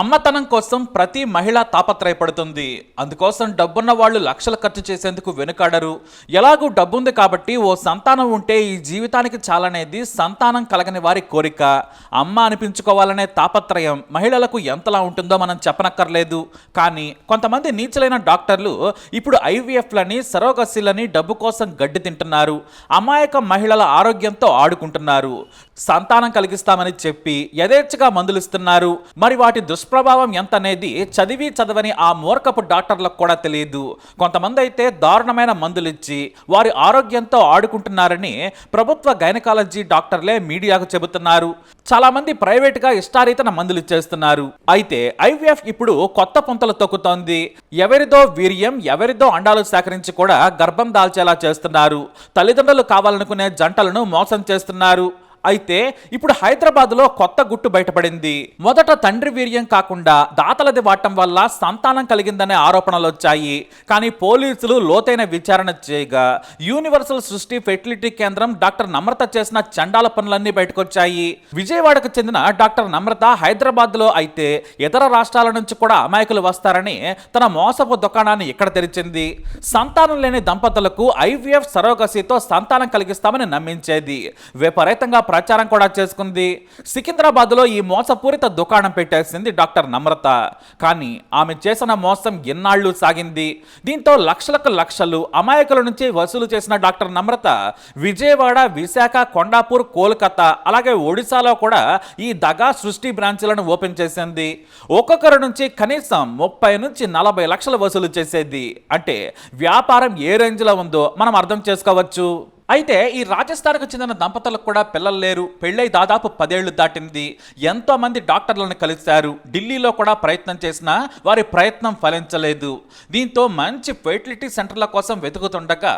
అమ్మతనం కోసం ప్రతి మహిళ తాపత్రయపడుతుంది. అందుకోసం డబ్బున్న వాళ్ళు లక్షలు ఖర్చు చేసేందుకు వెనుకాడరు. ఎలాగూ డబ్బుంది కాబట్టి ఓ సంతానం ఉంటే ఈ జీవితానికి చాలనేది సంతానం కలగని వారి కోరిక. అమ్మ అనిపించుకోవాలనే తాపత్రయం మహిళలకు ఎంతలా ఉంటుందో మనం చెప్పనక్కర్లేదు. కానీ కొంతమంది నీచలైన డాక్టర్లు ఇప్పుడు ఐవీఎఫ్లని సరోగసీలని డబ్బు కోసం గడ్డి తింటున్నారు. అమాయక మహిళల ఆరోగ్యంతో ఆడుకుంటున్నారు. సంతానం కలిగిస్తామని చెప్పి యథేచ్ఛగా మందులు ఇస్తున్నారు మరి వాటి దుష్ప్రభావం ఎంత అనేది చదివి చదవని ఆ మూర్ఖపు డాక్టర్లకు కూడా తెలియదు కొంతమంది అయితే దారుణమైన మందులు ఇచ్చి వారి ఆరోగ్యంతో ఆడుకుంటున్నారని ప్రభుత్వ గైనకాలజీ డాక్టర్లే మీడియాకు చెబుతున్నారు. చాలామంది ప్రైవేట్గా ఇష్టారీతన మందులు ఇచ్చేస్తున్నారు అయితే ఐవీఎఫ్ ఇప్పుడు కొత్త పుంతలు తొక్కుతోంది. ఎవరిదో వీర్యం ఎవరిదో అండాలు సేకరించి కూడా గర్భం దాల్చేలా చేస్తున్నారు. తల్లిదండ్రులు కావాలనుకునే జంటలను మోసం చేస్తున్నారు. అయితే ఇప్పుడు హైదరాబాద్లో కొత్త గుట్టు బయటపడింది. మొదట తండ్రి వీర్యం కాకుండా దాతలది వాడటం వల్ల సంతానం కలిగిందనే ఆరోపణలు వచ్చాయి. కానీ పోలీసులు లోతైన విచారణ చేయగా యూనివర్సల్ సృష్టి ఫెర్టిలిటీ కేంద్రం డాక్టర్ నమ్రత చేసిన చండాల పనులన్నీ బయటకొచ్చాయి. విజయవాడకు చెందిన డాక్టర్ నమ్రత హైదరాబాద్లో అయితే ఇతర రాష్ట్రాల నుంచి కూడా అమాయకులు వస్తారని తన మోసపు దుకాణాన్ని ఇక్కడ తెరిచింది. సంతానం లేని దంపతులకు ఐవీఎఫ్ సరోగసితో సంతానం కలిగిస్తామని నమ్మించేది. విపరీతంగా ప్రచారం కూడా చేసుకుంది. సికింద్రాబాద్లో ఈ మోసపూరిత దుకాణం పెట్టేసింది డాక్టర్ నమ్రత. కానీ ఆమె చేసిన మోసం ఎన్నాళ్ళు సాగింది? దీంతో లక్షలకు లక్షలు అమాయకుల నుంచి వసూలు చేసిన డాక్టర్ నమ్రత విజయవాడ విశాఖ కొండాపూర్ కోల్కతా అలాగే ఒడిశాలో కూడా ఈ దగా సృష్టి బ్రాంచ్లను ఓపెన్ చేసింది. ఒక్కొక్కరి నుంచి కనీసం ముప్పై నుంచి నలభై లక్షలు వసూలు చేసేది. అంటే వ్యాపారం ఏ రేంజ్లో ఉందో మనం అర్థం చేసుకోవచ్చు. అయితే ఈ రాజస్థాన్కు చెందిన దంపతులకు కూడా పిల్లలు లేరు. పెళ్ళై దాదాపు పదేళ్ళు దాటింది. ఎంతోమంది డాక్టర్లను కలిశారు. ఢిల్లీలో కూడా ప్రయత్నం చేసినా వారి ప్రయత్నం ఫలించలేదు. దీంతో మంచి ఫెర్టిలిటీ సెంటర్ల కోసం వెతుకుతుండగా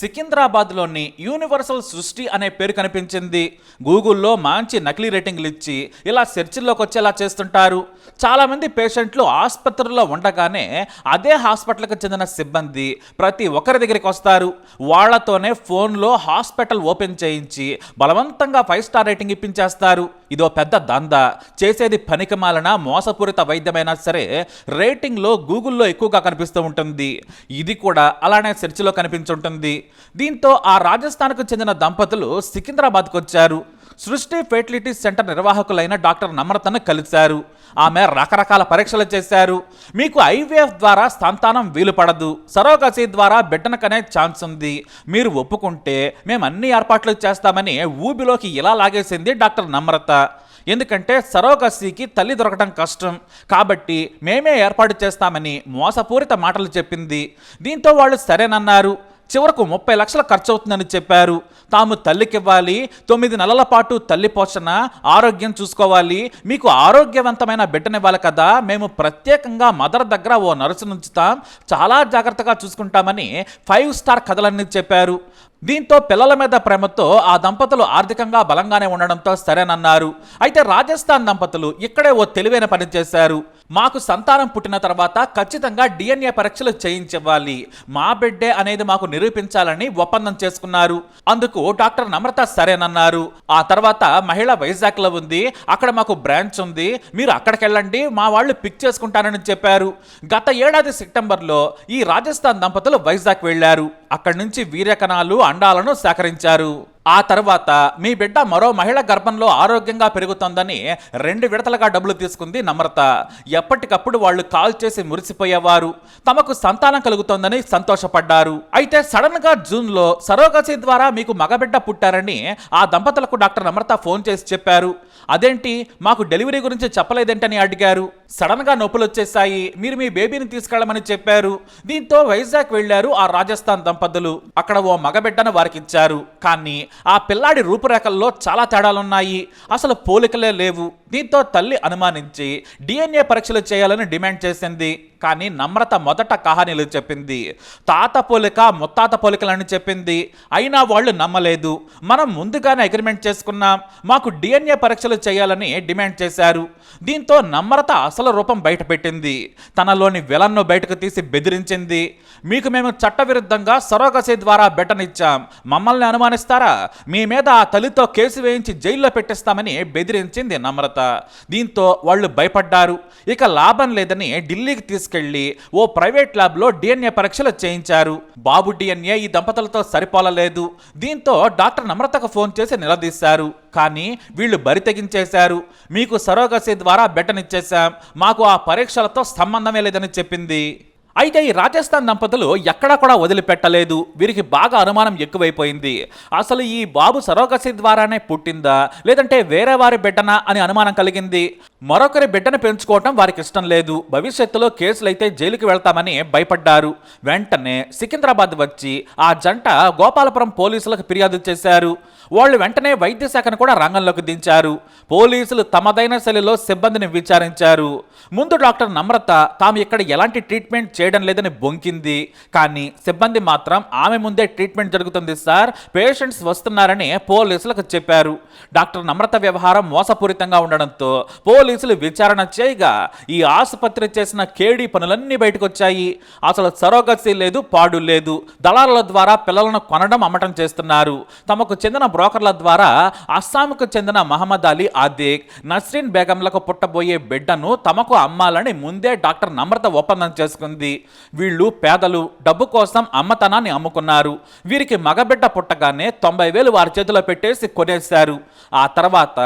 సికింద్రాబాద్లోని యూనివర్సల్ సృష్టి అనే పేరు కనిపించింది. గూగుల్లో మంచి నకిలీ రేటింగ్లు ఇచ్చి ఇలా సెర్చిల్లోకి వచ్చేలా చేస్తుంటారు. చాలామంది పేషెంట్లు ఆసుపత్రుల్లో ఉండగానే అదే హాస్పిటల్కి చెందిన సిబ్బంది ప్రతి ఒక్కరి దగ్గరికి వస్తారు. వాళ్ళతోనే ఫోన్లో హాస్పిటల్ ఓపెన్ చేయించి బలవంతంగా ఫైవ్ స్టార్ రేటింగ్ ఇప్పించేస్తారు. ఇదో పెద్ద దంద. చేసేది పనికిమాలన మోసపూరిత వైద్యమైనా సరే రేటింగ్లో గూగుల్లో ఎక్కువగా కనిపిస్తూ ఉంటుంది. ఇది కూడా అలానే సెర్చ్లో కనిపించుంటుంది. దీంతో ఆ రాజస్థాన్కు చెందిన దంపతులు సికింద్రాబాద్కు వచ్చారు సృష్టి ఫెర్టిలిటీ సెంటర్ నిర్వాహకులైన డాక్టర్ నమ్రతను కలిశారు. ఆమె రకరకాల పరీక్షలు చేశారు. మీకు ఐవీఎఫ్ ద్వారా సంతానం వీలు పడదు సరోగసి ద్వారా బిడ్డను కనే ఛాన్స్ ఉంది. మీరు ఒప్పుకుంటే మేము అన్ని ఏర్పాట్లు చేస్తామని ఊబిలోకి ఇలా లాగేసింది డాక్టర్ నమ్రత. ఎందుకంటే సరోగసికి తల్లి దొరకడం కష్టం. కాబట్టి మేమే ఏర్పాటు చేస్తామని మోసపూరిత మాటలు చెప్పింది. దీంతో వాళ్ళు సరేనన్నారు. చివరకు ముప్పై లక్షల ఖర్చు అవుతుందని చెప్పారు. తాము తల్లికివ్వాలి తొమ్మిది నెలల పాటు తల్లి పోషణ ఆరోగ్యం చూసుకోవాలి మీకు ఆరోగ్యవంతమైన బిడ్డనివ్వాలి కదా మేము ప్రత్యేకంగా మదర్ దగ్గర ఓ నర్సును ఉంచుతాం చాలా జాగ్రత్తగా చూసుకుంటామని ఫైవ్ స్టార్ కథలన్నీ చెప్పారు. దీంతో పిల్లల మీద ప్రేమతో ఆ దంపతులు ఆర్థికంగా బలంగానే ఉండడంతో సరేనన్నారు. అయితే రాజస్థాన్ దంపతులు ఇక్కడే ఓ తెలివైన పని చేశారు. మాకు సంతానం పుట్టిన తర్వాత ఖచ్చితంగా డిఎన్ఏ పరీక్షలు చేయించివ్వాలి. మా బిడ్డే అనేది మాకు నిరూపించాలని ఒప్పందం చేసుకున్నారు. అందుకు డాక్టర్ నమ్రత సరేనన్నారు. ఆ తర్వాత మహిళ వైజాగ్లో ఉంది. అక్కడ మాకు బ్రాంచ్ ఉంది. మీరు అక్కడికి వెళ్ళండి మా వాళ్ళు పిక్ చేసుకుంటానని చెప్పారు. గత ఏడాది సెప్టెంబర్లో ఈ రాజస్థాన్ దంపతులు వైజాగ్ వెళ్ళారు అక్కడి నుంచి వీర్యకణాలు అండాలను సేకరించారు. ఆ తర్వాత మీ బిడ్డ మరో మహిళ గర్భంలో ఆరోగ్యంగా పెరుగుతోందని రెండు విడతలుగా డబ్బులు తీసుకుంది నమ్రత. ఎప్పటికప్పుడు వాళ్ళు కాల్ చేసి మురిసిపోయేవారు. తమకు సంతానం కలుగుతోందని సంతోషపడ్డారు. అయితే సడన్గా జూన్లో సరోగసి ద్వారా మీకు మగబిడ్డ పుట్టారని ఆ దంపతులకు డాక్టర్ నమ్రత ఫోన్ చేసి చెప్పారు. అదేంటి? మాకు డెలివరీ గురించి చెప్పలేదేంటని అడిగారు. సడన్గా నొప్పులు వచ్చేసాయి మీరు మీ బేబీని తీసుకెళ్ళమని చెప్పారు. దీంతో వైజాగ్ వెళ్ళారు ఆ రాజస్థాన్ దంపతులు. అక్కడ ఓ మగబిడ్డను వారికిచ్చారు. కానీ ఆ పిల్లాడి రూపురేఖల్లో చాలా తేడాలున్నాయి. అసలు పోలికలే లేవు. దీంతో తల్లి అనుమానించి డిఎన్ఏ పరీక్షలు చేయాలని డిమాండ్ చేసింది. కానీ నమ్రత మొదట కహానీలు చెప్పింది. తాత పోలిక ముత్తాత పోలికలని చెప్పింది. అయినా వాళ్ళు నమ్మలేదు. మనం ముందుగానే అగ్రిమెంట్ చేసుకున్నాం. మాకు డిఎన్ఏ పరీక్షలు చేయాలని డిమాండ్ చేశారు. దీంతో నమ్రత అసలు రూపం బయటపెట్టింది. తనలోని విలన్ను బయటకు తీసి బెదిరించింది. మీకు మేము చట్టవిరుద్ధంగా సరోగసి ద్వారా బెటనిచ్చాం మమ్మల్ని అనుమానిస్తారా? మీ మీద ఆ తల్లితో కేసు వేయించి జైల్లో పెట్టిస్తామని బెదిరించింది నమ్రత. దీంతో వాళ్ళు భయపడ్డారు. ఇక లాభం లేదని ఢిల్లీకి తీసుకెళ్ళి ఓ ప్రైవేట్ ల్యాబ్లో డిఎన్ఏ పరీక్షలు చేయించారు. బాబు డిఎన్ఏ ఈ దంపతులతో సరిపోలలేదు. దీంతో డాక్టర్ నమ్రతకు ఫోన్ చేసి నిలదీశారు. కానీ వీళ్ళు బరి తెగించేశారు. మీకు సరోగసీ ద్వారా బెట్టనిచ్చేశాం మాకు ఆ పరీక్షలతో సంబంధమే లేదని చెప్పింది. అయితే ఈ రాజస్థాన్ దంపతులు ఎక్కడా కూడా వదిలిపెట్టలేదు. వీరికి బాగా అనుమానం ఎక్కువైపోయింది. అసలు ఈ బాబు సరోగసి ద్వారానే పుట్టిందా? లేదంటే వేరే వారి బిడ్డనా అని అనుమానం కలిగింది. మరొకరి బిడ్డను పెంచుకోవటం వారికి ఇష్టం లేదు. భవిష్యత్తులో కేసులైతే జైలుకి వెళ్తామని భయపడ్డారు. వెంటనే సికింద్రాబాద్ వచ్చి ఆ జంట గోపాలపురం పోలీసులకు ఫిర్యాదు చేశారు. వాళ్ళు వెంటనే వైద్య శాఖను కూడా రంగంలోకి దించారు. పోలీసులు తమదైన శైలిలో సిబ్బందిని విచారించారు. ముందు డాక్టర్ నమ్రత తాము ఇక్కడ ఎలాంటి ట్రీట్మెంట్ చేయడం లేదని బొంకింది. కానీ సిబ్బంది మాత్రం ఆమె ముందే ట్రీట్మెంట్ జరుగుతుంది సార్ పేషెంట్స్ వస్తున్నారని పోలీసులకు చెప్పారు. డాక్టర్ నమ్రత వ్యవహారం మోసపూరితంగా ఉండడంతో పోలీసులు విచారణ చేయగా ఈ ఆసుపత్రి చేసిన కేడీ పనులన్నీ బయటకు వచ్చాయి అసలు సరోగసి లేదు పాడు లేదు. దళారుల ద్వారా పిల్లలను కొనడం అమ్మటం చేస్తున్నారు. తమకు చెందిన బ్రోకర్ల ద్వారా అస్సాంకు చెందిన మహమ్మద్ అలీ ఆదేక్ నస్రీన్ బేగంలకు పుట్టబోయే బిడ్డను తమకు అమ్మాలని ముందే డాక్టర్ నమ్రత ఒప్పందం చేసుకుంది. వీళ్ళు పేదలు డబ్బు కోసం అమ్మతనాన్ని అమ్ముకున్నారు. వీరికి మగబిడ్డ పుట్టగానే తొంభై వేలు వారి చేతిలో పెట్టేసి కొనేశారు. ఆ తర్వాత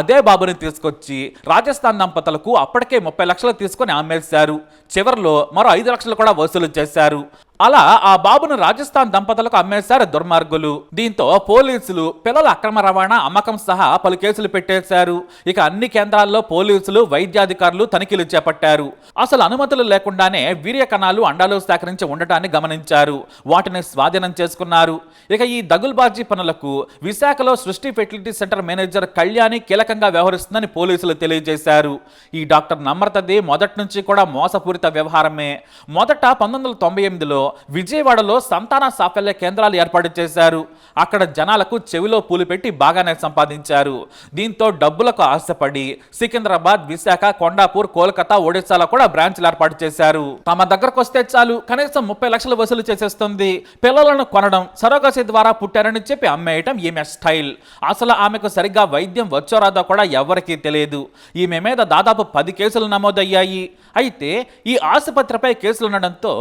అదే బాబుని తీసుకొచ్చి రాజ రాజస్థాన్ దంపతులకు అప్పటికే ముప్పై లక్షలు తీసుకొని అమ్మేశారు చివరిలో మరో ఐదు లక్షలు కూడా వసూలు చేశారు. అలా ఆ బాబును రాజస్థాన్ దంపతులకు అమ్మేశారు దుర్మార్గులు. దీంతో పోలీసులు పిల్లల అక్రమ రవాణా అమ్మకం సహా పలు కేసులు పెట్టేశారు. ఇక అన్ని కేంద్రాల్లో పోలీసులు వైద్యాధికారులు తనిఖీలు చేపట్టారు. అసలు అనుమతులు లేకుండానే వీర్య కణాలు అండాలు సేకరించి ఉండటాన్ని గమనించారు. వాటిని స్వాధీనం చేసుకున్నారు. ఇక ఈ దగుల్బాజీ పనులకు విశాఖలో సృష్టి ఫెర్టిలిటీ సెంటర్ మేనేజర్ కళ్యాణి కీలకంగా వ్యవహరిస్తుందని పోలీసులు తెలియజేశారు. ఈ డాక్టర్ నమ్రతది మొదటి నుంచి కూడా మోసపూరిత వ్యవహారమే. మొదట పంతొమ్మిది వందల తొంభై ఎనిమిదిలో విజయవాడలో సంతాన సాఫల్య కేంద్రాలు ఏర్పాటు చేశారు. అక్కడ జనాలకు చెవిలో పూలు పెట్టి బాగానే సంపాదించారు. దీంతో డబ్బులకు ఆశపడి సికింద్రాబాద్ విశాఖ కొండాపూర్ కోల్కతా ఒడిశాలో కూడా బ్రాంచ్లు ఏర్పాటు చేశారు. తమ దగ్గరకు వస్తే చాలు కనీసం ముప్పై లక్షలు వసూలు చేసేస్తుంది. పిల్లలను కొనడం సరోగసి ద్వారా పుట్టారని చెప్పి అమ్మేయటం ఈమె స్టైల్. అసలు ఆమెకు సరిగ్గా వైద్యం వచ్చో రాదో కూడా ఎవరికీ తెలియదు. ఈమె మీద దాదాపు పది కేసులు నమోదయ్యాయి. అయితే ఈ ఆసుపత్రిపై కేసులు ఉండడంతో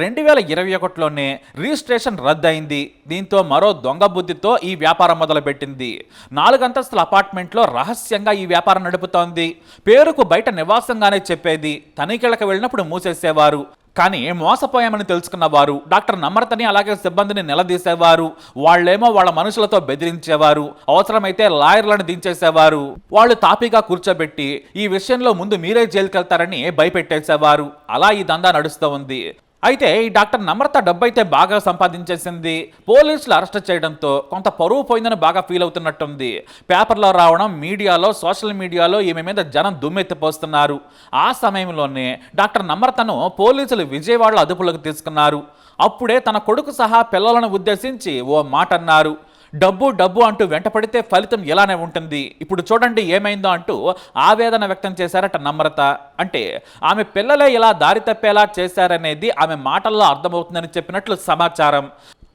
రెండు వేల ఇరవై ఒకటిలోనే రిజిస్ట్రేషన్ రద్దయింది. దీంతో మరో దొంగ బుద్ధితో ఈ వ్యాపారం మొదలుపెట్టింది. నాలుగంతస్తుల అపార్ట్మెంట్లో రహస్యంగా ఈ వ్యాపారం నడుపుతోంది. పేరుకు బయట నివాసంగానే చెప్పేది. తనిఖీలకు వెళ్ళినప్పుడు మూసేసేవారు. కానీ మోసపోయామని తెలుసుకున్న వారు డాక్టర్ నమ్రతని అలాగే సిబ్బందిని నిలదీసేవారు. వాళ్ళేమో వాళ్ళ మనుషులతో బెదిరించేవారు. అవసరమైతే లాయర్లను దించేసేవారు. వాళ్ళు తాపీగా కూర్చోబెట్టి ఈ విషయంలో ముందు మీరే జైలుకెళ్తారని భయపెట్టేసేవారు. అలా ఈ దందా నడుస్తూ ఉంది అయితే ఈ డాక్టర్ నమ్రత డబ్బు అయితే బాగా సంపాదించేసింది. పోలీసులు అరెస్ట్ చేయడంతో కొంత పరువు పోయిందని బాగా ఫీల్ అవుతున్నట్టుంది. పేపర్లో రావడం మీడియాలో సోషల్ మీడియాలో ఈమె మీద జనం దుమ్మెత్తిపోస్తున్నారు. ఆ సమయంలోనే డాక్టర్ నమ్రతను పోలీసులు విజయవాడలో అదుపులోకి తీసుకున్నారు. అప్పుడే తన కొడుకు సహా పిల్లలను ఉద్దేశించి ఓ మాట అన్నారు డబ్బు డబ్బు అంటూ వెంటపడితే ఫలితం ఇలానే ఉంటుంది. ఇప్పుడు చూడండి ఏమైందో అంటూ ఆవేదన వ్యక్తం చేశారట నమ్రత. అంటే ఆమె పిల్లలే ఇలా దారి తప్పేలా చేశారనేది ఆమె మాటల్లో అర్థమవుతుందని చెప్పినట్లు సమాచారం.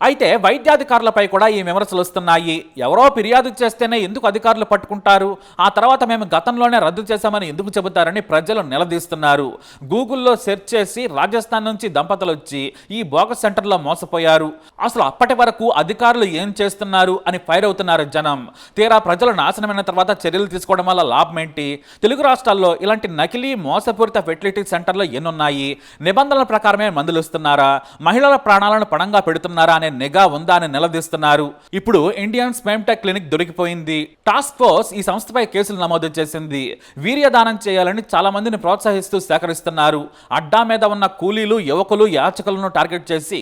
అయితే వైద్యాధికారులపై కూడా ఈ విమర్శలు వస్తున్నాయి. ఎవరో ఫిర్యాదు చేస్తేనే ఎందుకు అధికారులు పట్టుకుంటారు? ఆ తర్వాత మేము గతంలోనే రద్దు చేశామని ఎందుకు చెబుతారని ప్రజలు నిలదీస్తున్నారు. గూగుల్లో సెర్చ్ చేసి రాజస్థాన్ నుంచి దంపతులు వచ్చి ఈ బోగస్ సెంటర్లో మోసపోయారు. అసలు అప్పటి వరకు అధికారులు ఏం చేస్తున్నారు అని ఫైర్ అవుతున్నారు జనం. తీరా ప్రజలు నాశనమైన తర్వాత చర్యలు తీసుకోవడం వల్ల లాభం ఏంటి? తెలుగు రాష్ట్రాల్లో ఇలాంటి నకిలీ మోసపూరిత ఫెర్టిలిటీ సెంటర్లు ఎన్నున్నాయి? నిబంధనల ప్రకారమే మందులు ఇస్తున్నారా? మహిళల ప్రాణాలను పణంగా పెడుతున్నారా అనే నిఘా ఉందా అని నిలదీస్తున్నారు. ఇప్పుడు ఇండియన్ స్పెమ్టెక్ క్లినిక్ దొరికిపోయింది. టాస్క్ ఫోర్స్ ఈ సంస్థపై కేసులు నమోదు చేసింది. వీర్యదానం చేయాలని చాలా మందిని ప్రోత్సహిస్తూ సేకరిస్తున్నారు. అడ్డా మీద ఉన్న కూలీలు యువకులు యాచకులను టార్గెట్ చేసి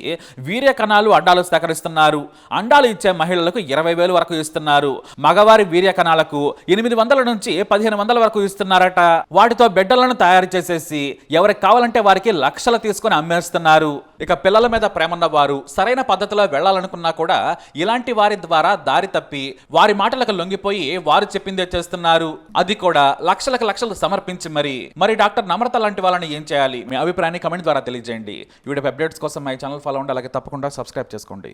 వీర్య కణాలు అడ్డాలు సేకరిస్తున్నారు. అండాలు ఇచ్చే మహిళలకు ఇరవై వేలు వరకు ఇస్తున్నారు. మగవారి వీర్య కణాలకు ఎనిమిది వందల నుంచి పదిహేను వందల వరకు ఇస్తున్నారట. వాటితో బిడ్డలను తయారు చేసేసి ఎవరికి కావాలంటే వారికి లక్షలు తీసుకొని అమ్మేస్తున్నారు. ఇక పిల్లల మీద ప్రేమన్న వారు సరైన పద్ధతిలో వెళ్ళాలనుకున్నా కూడా ఇలాంటి వారి ద్వారా దారి తప్పి వారి మాటలకు లొంగిపోయి వారు చెప్పిందే చేస్తున్నారు. అది కూడా లక్షలకు లక్షలు సమర్పించి మరి. మరి డాక్టర్ నమ్రత లాంటి వాళ్ళని ఏం చేయాలి? మీ అభిప్రాయాన్ని కమెంట్ ద్వారా తెలియజేయండి. వీడియో అప్డేట్స్ కోసం మై ఛానల్ ఫాలో ఉండి అలాగే తప్పకుండా సబ్స్క్రైబ్ చేసుకోండి.